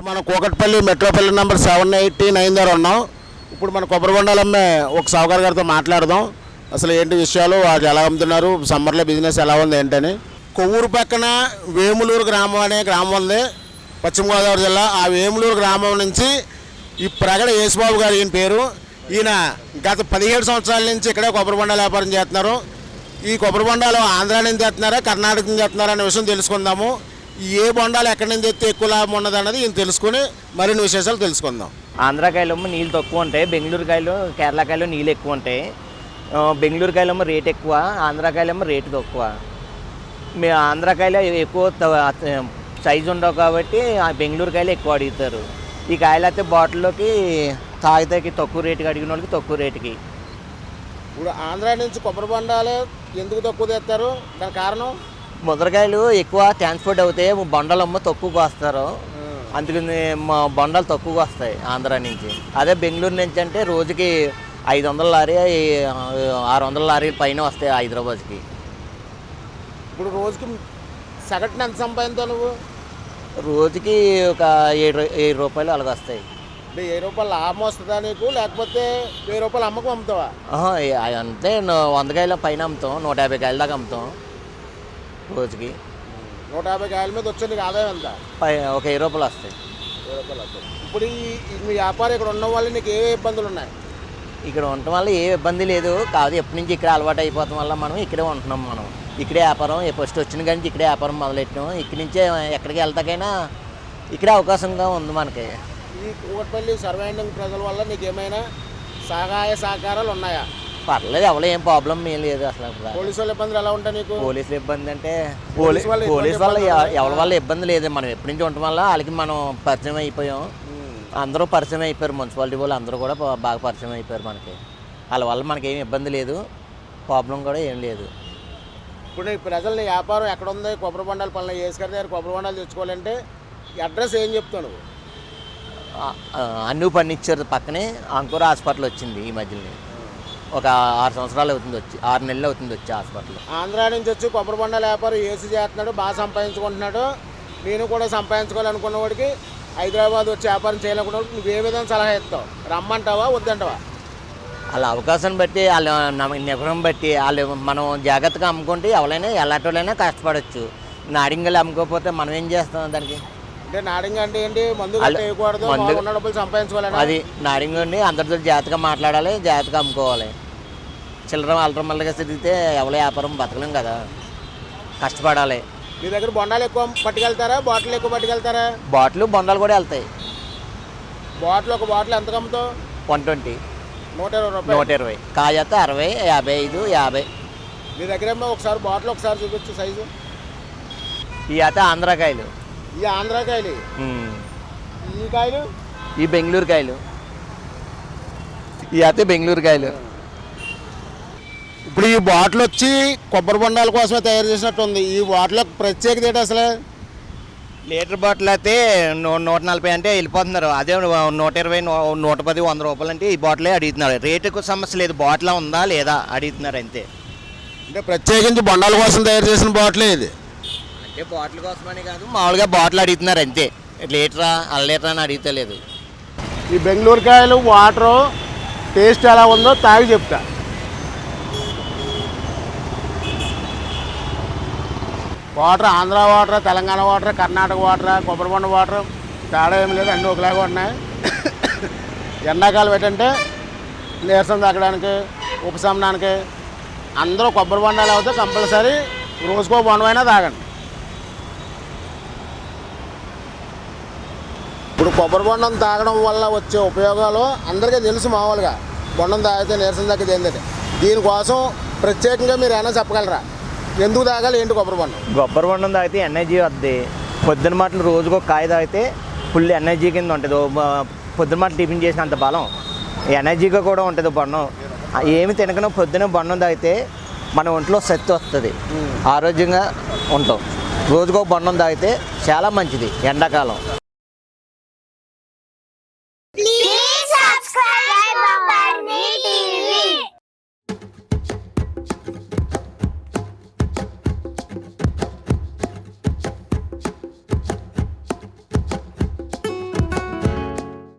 ఇప్పుడు మన Kukatpally metro pillar number seven eighty nine దగ్గర ఉన్నాం. ఇప్పుడు మన కొబ్బరి ఒక సావుకారు గారితో మాట్లాడదాం. అసలు ఏంటి విషయాలు? వాళ్ళు ఎలా అమ్ముతున్నారు? సమ్మర్లో బిజినెస్ ఎలా ఉంది ఏంటని? కొవ్వూరు పక్కన వేములూరు గ్రామం అనే గ్రామం ఉంది. పశ్చిమ గోదావరి జిల్లా. ఆ వేములూరు గ్రామం నుంచి ఈ ప్రగడ యేసుబాబు గారు ఈయన పేరు. ఈయన గత పదిహేడు సంవత్సరాల నుంచి ఇక్కడే కొబ్బరి బొండాలు వ్యాపారం చేస్తున్నారు. ఈ కొబ్బరి బొండాలు ఆంధ్ర నుంచి చేస్తున్నారా కర్ణాటక నుంచి చేస్తున్నారా అనే విషయం తెలుసుకుందాము. ఏ బొండాలు ఎక్కడి నుంచి తెస్తే ఎక్కువ లాభం ఉన్నది అన్నది ఈయన తెలుసుకుని మరిన్ని విశేషాలు తెలుసుకుందాం. ఆంధ్రాకాయలేమో నీళ్ళు తక్కువ ఉంటాయి బెంగళూరు కాయలు కేరళ కాయలు నీళ్ళు ఎక్కువ ఉంటాయి. ఆ, బెంగళూరు కాయలేమో రేట్ ఎక్కువ ఆంధ్రాకాయలేమో రేటు తక్కువ. మీ ఆంధ్రాకాయలు ఎక్కువ త- సైజు ఉండవు కాబట్టి ఆ బెంగళూరు కాయలు ఎక్కువ అడుగుతారు. ఈ కాయలు అయితే బాటిల్లోకి తాగితే తక్కువ రేటుకి అడిగిన వాళ్ళకి తక్కువ రేటుకి. ఇప్పుడు ఆంధ్ర నుంచి కొబ్బరి బొండాలు ఎందుకు తక్కువ తెస్తారు? దాని కారణం? ముద్రకాయలు ఎక్కువ ట్రాన్స్పోర్ట్ అవుతాయి బొండలమ్మ తక్కువగా వస్తారు. అందుకని మా బొండాలు తక్కువగా వస్తాయి ఆంధ్ర నుంచి. అదే బెంగళూరు నుంచి అంటే రోజుకి ఐదు వందల లారీ ఆరు వందల లారీల పైన వస్తాయి హైదరాబాద్కి. ఇప్పుడు రోజుకి సగటున ఎంత సంపాదించావు నువ్వు? రోజుకి ఒక ఏడు ఏడు రూపాయలు అలాగ వస్తాయి. అంటే ఏ రూపాయలు లాభం వస్తుందా నీకు? లేకపోతే వెయ్యి రూపాయలు అమ్మకం అమ్ముతావా? అంతే వంద కాయల పైన అమ్ముతాం నూట యాభై కాయల దాకా అమ్ముతాం. రోజుకి. నూట యాభై కాయల మీద వచ్చే నీకు ఆదాయం ఎంత పై ఒక వెయ్యి రూపాయలు వస్తాయి. రూపాయలు వస్తాయి. ఇప్పుడు ఈ ఈ మీ వ్యాపారం ఇక్కడ ఉన్న వాళ్ళు నీకు ఏ ఇబ్బందులు ఉన్నాయి? ఇక్కడ ఉండటం వల్ల ఏ ఇబ్బంది లేదు. కాదు ఎప్పటి నుంచి ఇక్కడ అలవాటు అయిపోవడం వల్ల మనం ఇక్కడే ఉంటున్నాం మనం. ఇక్కడే వ్యాపారం ఫస్ట్ వచ్చిన కానీ ఇక్కడే వ్యాపారం మొదలెట్టాం. ఇక్కడి నుంచే ఎక్కడికి వెళ్తాకైనా ఇక్కడే అవకాశంగా ఉంది మనకి. ఈ కూకట్పల్లి సర్వైండింగ్ ప్రజల వల్ల నీకు ఏమైనా సహాయ సహకారాలు ఉన్నాయా? పర్లేదు ఎవరు ఏం ప్రాబ్లం ఏం లేదు అసలు. పోలీసు వాళ్ళ ఇబ్బందులు ఎలా ఉంటాయి నీకు? పోలీసుల ఇబ్బంది అంటే పోలీసు పోలీస్ వల్ల ఇబ్బంది ఎవరి వల్ల ఇబ్బంది లేదు. మనం ఎప్పటి నుంచి ఉండటం వల్ల వాళ్ళకి మనం పరిచయం అయిపోయాం. అందరూ పరిచయం అయిపోయారు. మున్సిపాలిటీ వాళ్ళు అందరూ కూడా బాగా పరిచయం అయిపోయారు మనకి. వాళ్ళ వల్ల మనకి ఏం ఇబ్బంది లేదు. ప్రాబ్లం కూడా ఏం లేదు. ఇప్పుడు ఈ ప్రజల్ని వ్యాపారం ఎక్కడ ఉంది? కొబ్బరి బొండాల పనులు వేసుకొని దగ్గర కొబ్బరి బొండాలు తెచ్చుకోవాలంటే అడ్రస్ ఏం ఆ, అన్ను ఫర్నిచర్ పక్కనే. అంకుర హాస్పిటల్ వచ్చింది ఈ మధ్యలో ఒక ఆరు సంవత్సరాలు అవుతుంది వచ్చి ఆరు నెలలు అవుతుంది వచ్చి హాస్పిటల్. ఆంధ్ర నుంచి వచ్చి కొబ్బరి బొండాల వ్యాపారం ఏసీ చేస్తున్నాడు బాగా సంపాదించుకుంటున్నాడు. నేను కూడా సంపాదించుకోవాలనుకున్న వాడికి హైదరాబాద్ వచ్చి వ్యాపారం చేయాలనుకున్నవాడికి నువ్వు ఏ విధంగా సలహా ఇస్తావు? రమ్మంటావా వద్దంటావా? వాళ్ళ అవకాశాన్ని బట్టి వాళ్ళ నిపుణం బట్టి వాళ్ళు మనం జాగ్రత్తగా అమ్ముకుంటే ఎవరైనా ఎలాంటి కష్టపడవచ్చు నాడింగలు అమ్ముకోకపోతే మనం ఏం చేస్తాం దానికి? అంటే నాడింగ్ అంటే ఏంటి? మందు వేయకూడదు ఉన్న డబ్బులు సంపాదించుకోవాలని? అది నాడింగ్ ఉండి అందరితో జాగ్రత్తగా మాట్లాడాలి జాగ్రత్తగా అమ్ముకోవాలి. చిల్లర అల్లరం మల్లగా తిరిగితే ఎవరి వ్యాపారం బతకలేం కదా. కష్టపడాలి. మీ దగ్గర బొండాలు ఎక్కువ పట్టుకెళ్తారా? బాటిల్ ఎక్కువ పట్టుకెళ్తారా? బాటిల్ బొండాలు కూడా వెళ్తాయి. బాటిల్ ఒక బాటిల్ ఎంత అమ్ముతావు వన్ ట్వంటీ. నూట ఇరవై రూపాయలు. నూట ఇరవై. కాజాత అరవై యాభై ఐదు యాభై. మీ దగ్గర ఏమో ఒకసారి బాటిల్ ఒకసారి చూపించు సైజు. ఈ అయితే ఆంధ్రాకాయలు ఈ ఆంధ్రాకాయలు ఉమ్. ఈ కాయలు? ఈ బెంగళూరు కాయలు. ఈ అయితే బెంగళూరు కాయలు. ఇప్పుడు ఈ బాటిల్ వచ్చి కొబ్బరి బొండాల కోసమే తయారు చేసినట్టు ఉంది ఈ బాటిల్ ప్రత్యేకత ఏంటి అసలు? లీటర్ బాటిల్ అయితే నూట నలభై అంటే వెళ్ళిపోతున్నారు. అదే నూట ఇరవై నూట పది వంద రూపాయలు అంటే ఈ బాటిలే అడుగుతున్నారు. రేటుకు సమస్య లేదు. బాటిల్ ఉందా లేదా? అడుగుతున్నారు అంతే. అంటే ప్రత్యేకించి బొండాల కోసం తయారు చేసిన బాటిలే ఇది. అంటే బాటిల్ కోసమని కాదు మామూలుగా బాటిల్ అడుగుతున్నారు అంతే. లీటరా అర లీటర్ అని అడుగుతలేదు. ఈ బెంగళూరు కాయలు వాటర్ టేస్ట్ ఎలా ఉందో తాగి చెప్తా. Water Andhra water Telangana water Karnataka water కొబ్బరిబొండ water తేడా ఏమి లేదు అన్నీ ఒకలాగా ఉన్నాయి ఎండాకాలం ఏంటంటే నీరసం తగ్గడానికి ఉపశమనానికి అందరూ కొబ్బరి బొండాలు అవుతే కంపల్సరీ రోజుకో బొండమైనా తాగండి. ఇప్పుడు కొబ్బరి బొండం తాగడం వల్ల వచ్చే ఉపయోగాలు అందరికీ తెలుసు మామూలుగా. బొండం తాగితే నీరసం తగ్గదు ఏంటంటే దీనికోసం ప్రత్యేకంగా మీరు ఏమైనా చెప్పగలరా? ఎందుకు తాగాలి? ఏంటి కొబ్బరి బొండం? కొబ్బరి బొండం తాగితే ఎనర్జీ వద్ది. పొద్దున మాటలు రోజుకు ఒక కాయ తాగితే ఫుల్ ఎనర్జీ కింద ఉంటుంది. పొద్దున మాటలు టిఫిన్ చేసినంత బలం. ఎనర్జీగా కూడా ఉంటుంది బొండం. ఏమి తినకనో పొద్దున బొండం తాగితే మన ఒంట్లో శక్తి వస్తుంది. ఆరోగ్యంగా ఉంటాం. రోజుకో బొండం తాగితే చాలా మంచిది ఎండాకాలం.